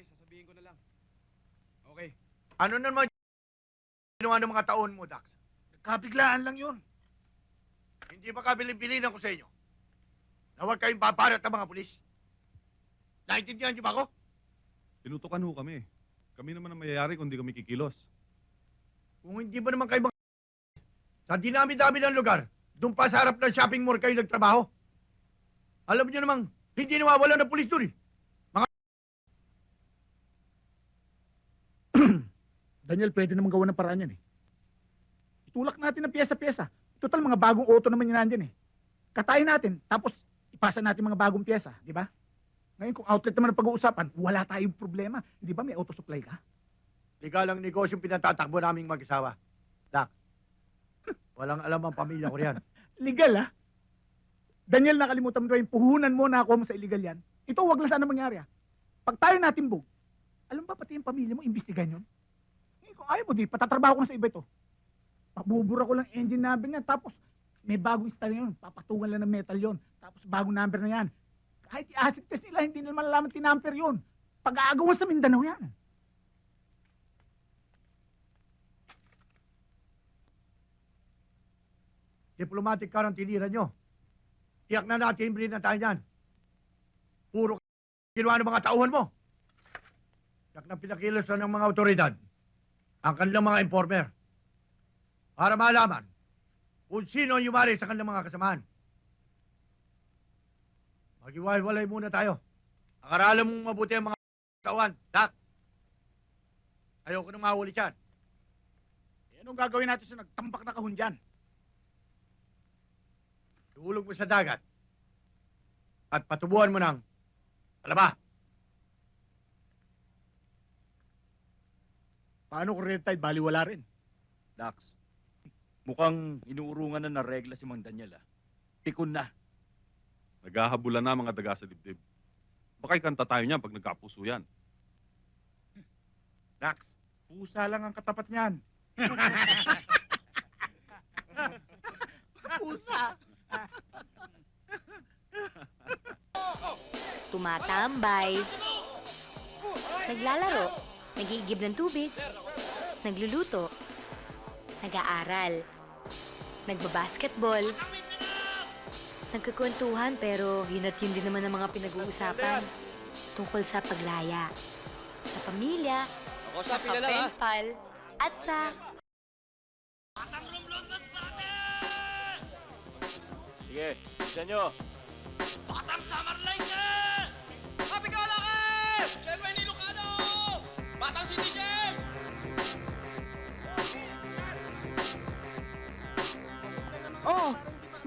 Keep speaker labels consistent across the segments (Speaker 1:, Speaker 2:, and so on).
Speaker 1: sige, sasabihin ko na lang. Okay.
Speaker 2: Ano naman ginawa ng mga taon mo, Dax?
Speaker 3: Kabiglaan lang yun.
Speaker 2: Hindi ba kabilin-bilinan ko sa inyo? Na huwag kayong paparat ng mga pulis? Naintindihan niyo ba ako?
Speaker 4: Tinutukan ho kami. Kami naman ang mayayari kung di kami kikilos.
Speaker 2: Kung hindi ba naman kayo mga... Sa dinami-dami ng lugar, doon pa sa harap ng shopping mall kayo nagtrabaho. Alam niyo namang, hindi nawawala ng pulis doon eh.
Speaker 3: Daniel, pwede naman gawa ng paraan yan eh. Itulak natin ng pyesa-pyesa. Total, mga bagong auto naman yun nandyan eh. Katayin natin, tapos ipasa natin mga bagong pyesa, di ba? Ngayon, kung outlet naman ang pag-uusapan, wala tayong problema. Di ba may auto supply ka?
Speaker 2: Legal ang negosyong pinatatakbo naming mag-asawa. Dak, walang alam ang pamilya ko riyan.
Speaker 3: Legal ah. Daniel, nakalimutan mo yung puhunan mo na ako mo sa illegal yan? Ito, wag lang sana mangyari ah. Pag tayo natin bug, alam ba pati yung pamilya mo, imbestigan yun? Kung ayaw mo, di, patatrabaho ko na sa iba ito. Pabubura ko lang engine number niya, tapos may bagong install yun. Papatungan lang ng metal yon. Tapos bagong number na yan. Kahit i-acid test nila, hindi nila malalaman tinamper yun. Pag-aagawan sa Mindanao yan.
Speaker 2: Diplomatic ang tinira nyo. Tiyak na natin, bilhin na tayo niyan. Puro ginawa ng mga tauhan mo. Tiyak na pinakilos na ng mga otoridad ang kanilang mga informer para malaman kung sino ang yumari sa kanilang mga kasamahan. Magiwalay muna tayo. Akaralan mong mabuti ang mga tauhan. Dak, ayoko nang mahuli siyan.
Speaker 3: Eh, anong gagawin natin sa nagtambak na kahon dyan?
Speaker 2: Ihulog mo sa dagat at patubuhan mo ng alaba.
Speaker 3: Paano kung red tide, baliwala rin?
Speaker 5: Dax, mukhang inuurungan na ng regla si Mang Daniel ah. Tikon na.
Speaker 4: Naghahabulan na mga daga sa dibdib. Baka ikanta tayo niyan pag nagkapuso yan.
Speaker 3: Dax, pusa lang ang katapat niyan. pusa!
Speaker 6: tumatambay, naglalaro, nagiigib ng tubig, nagluluto, nag-aaral, nagbabasketball, nagkakwentuhan pero yun at yun din naman ang mga pinag-uusapan tungkol sa paglaya, sa pamilya,
Speaker 5: Ako
Speaker 6: sa kapenpal, at sa
Speaker 5: Sige, isa nyo.
Speaker 6: Oh,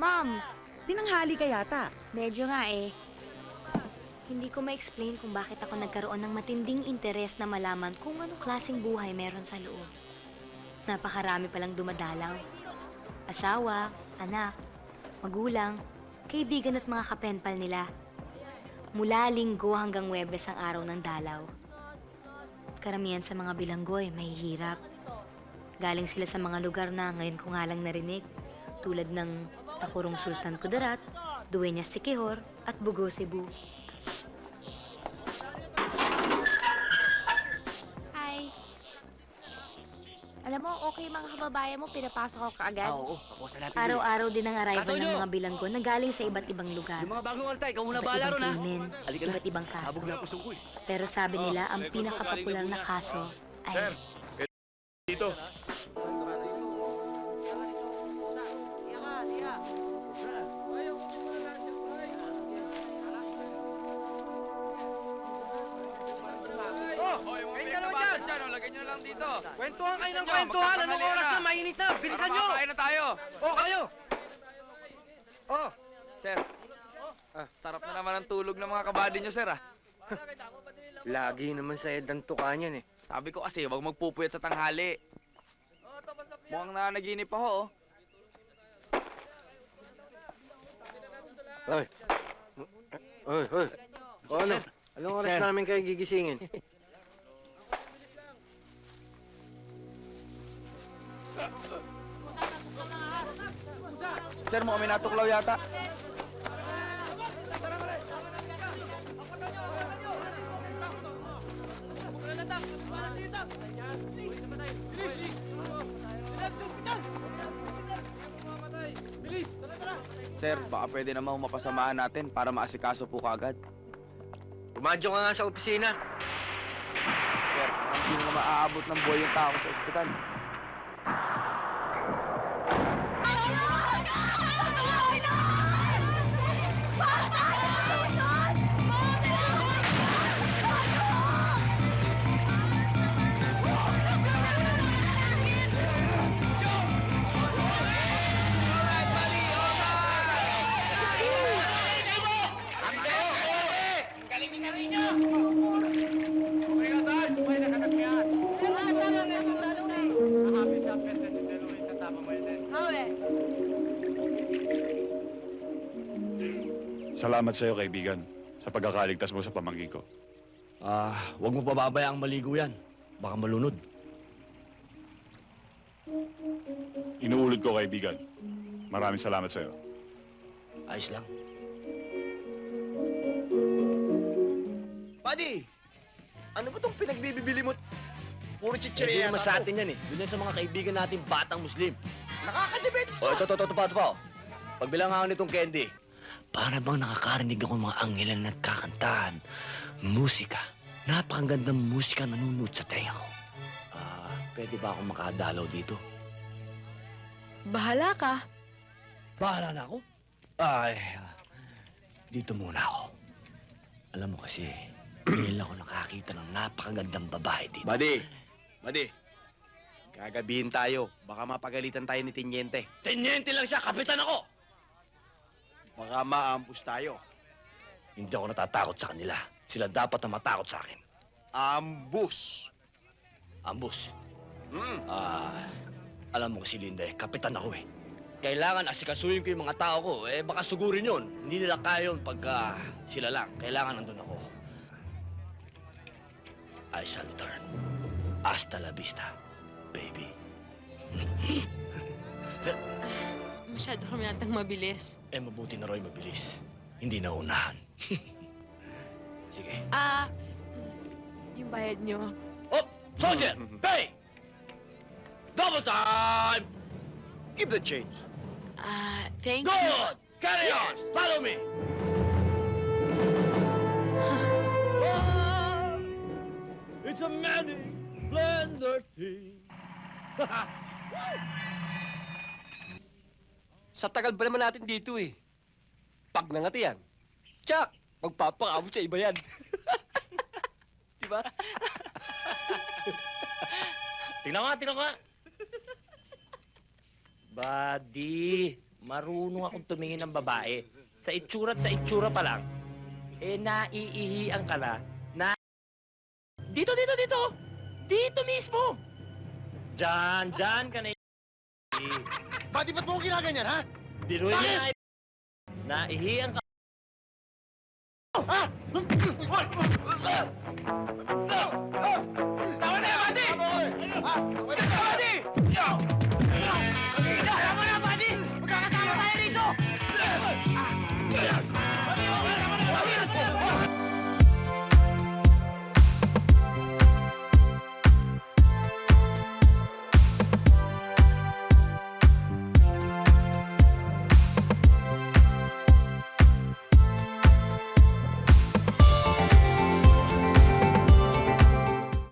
Speaker 6: ma'am, binanghali ka yata. Medyo nga eh. Hindi ko ma-explain kung bakit ako nagkaroon ng matinding interes na malaman kung anong klaseng buhay meron sa loob. Napakarami palang dumadalang. Asawa, anak, magulang, kaibigan at mga kapenpal nila. Mula linggo hanggang webes ang araw ng dalaw. Karamihan sa mga bilanggoy mahihirap. Galing sila sa mga lugar na ngayon ko nga lang narinig tulad ng Takurong Sultan Kudarat, Dueñas Siquijor, at Bugo Cebu.
Speaker 7: Hi. Alam mo, okay mga kababayan mo, pinapasok ako kaagad.
Speaker 5: Oo, tapos na natin.
Speaker 6: Araw-araw din ang arrival ng mga bilanggo na galing sa iba't ibang lugar.
Speaker 5: Yung mga bagong altay, ikaw muna
Speaker 6: Iba't
Speaker 5: bahala
Speaker 6: ibang
Speaker 5: ron ha.
Speaker 6: krimen,
Speaker 5: Halika na.
Speaker 6: iba't ibang kaso.
Speaker 5: Sabog na ang puso ko eh.
Speaker 6: Pero sabi nila, ang pinakapopular na kaso ay
Speaker 5: Dito.
Speaker 1: Nyo lang dito.
Speaker 8: Kwentuhan kayo ng kwentuhan. Anong oras na mainit na? Bilisan
Speaker 1: Para
Speaker 8: nyo!
Speaker 1: makakain na tayo.
Speaker 8: O, kayo! Oh,
Speaker 1: Sir. Ah, sarap na naman ang tulog ng mga kabady nyo, sir, ah.
Speaker 8: lagi naman sa edang tukanyan eh.
Speaker 1: Sabi ko kasi, huwag magpupuyat sa tanghali. Mukhang nanaginip ako, oh.
Speaker 8: Oy. Oy, oy. O ano? Anong oras
Speaker 5: Sir.
Speaker 8: namin kayo gigisingin?
Speaker 1: Sir, mo kami natuklaw yata. Sir, baka pwede naman mapasamaan natin para maasikaso po kagad.
Speaker 8: Kumadyo ka nga sa opisina.
Speaker 1: Sir, hindi na maaabot ng buhay yung tao sa ospital.
Speaker 9: Salamat sa iyo, kaibigan, sa pagkakaligtas mo sa pamangkin ko.
Speaker 10: Ah, huwag mo pababayaang maligo yan. Baka malunod.
Speaker 9: Inuulit ko, kaibigan. Maraming salamat sa iyo.
Speaker 10: Ayos lang.
Speaker 8: Buddy! Ano ba tong pinagbibili mo? Puro
Speaker 10: Hindi
Speaker 8: chichirya
Speaker 10: naman sa atin yan eh. Yun yan sa mga kaibigan natin batang Muslim.
Speaker 8: Nakakadiabetes
Speaker 10: O, ito, ito, ito, ito pa, ito pa. oh. Pagbilang ako nitong candy. Para bang nakakarinig ako ng mga angilan na nagkakantahan. Musika. Napakagandang musika nanunod sa tenga ko. Ah, pwede ba akong makadalaw dito?
Speaker 7: Bahala ka.
Speaker 10: Bahala na ako. Ay, ah, dito muna ako. Alam mo kasi, ngayon ako nakakita ng napakagandang babae dito.
Speaker 8: Buddy! Buddy! Gagabihin tayo. Baka mapagalitan tayo ni Tinyente.
Speaker 10: Tenyente lang siya, kapitan ako!
Speaker 8: Baka maampus tayo.
Speaker 10: Hindi ako natatakot sa kanila. Sila dapat na matakot sa akin.
Speaker 8: Ambus!
Speaker 10: Ambos,
Speaker 8: Mm.
Speaker 10: ah, alam mo kasi Linda eh, kapitan ako eh. Kailangan asikasuhin ko yung mga tao ko. Eh, baka sugurin yun. Hindi nila kaya yun pagka sila lang. Kailangan nandun ako. I shall return. Hasta la vista, baby.
Speaker 7: Masyado kami natang mabilis.
Speaker 10: Eh, mabuti na Roy mabilis. Hindi na unahan. Sige.
Speaker 7: Ah, yung bayad nyo.
Speaker 10: Oh, soldier! Pay! Double time!
Speaker 8: Give the change.
Speaker 7: Ah, thank you.
Speaker 10: Good! Carry on! Follow me! It's a magic blender thing.
Speaker 8: Sa tagal ba naman natin dito eh? Pag nangati yan, tsak, magpapakamot sa iba yan. Di ba?
Speaker 10: Tingnan nga, tingnan nga. Buddy, marunong akong tumingin ng babae. Sa itsura sa itsura pa lang, eh naiihian ka na. Na... Dito, dito, dito! Dito mismo! Diyan, diyan ka na
Speaker 8: Buddy, ba't mo ko ginaganyan, ha?
Speaker 10: Biruin mo na. Naihiyan ka.
Speaker 8: Tama na yan, buddy!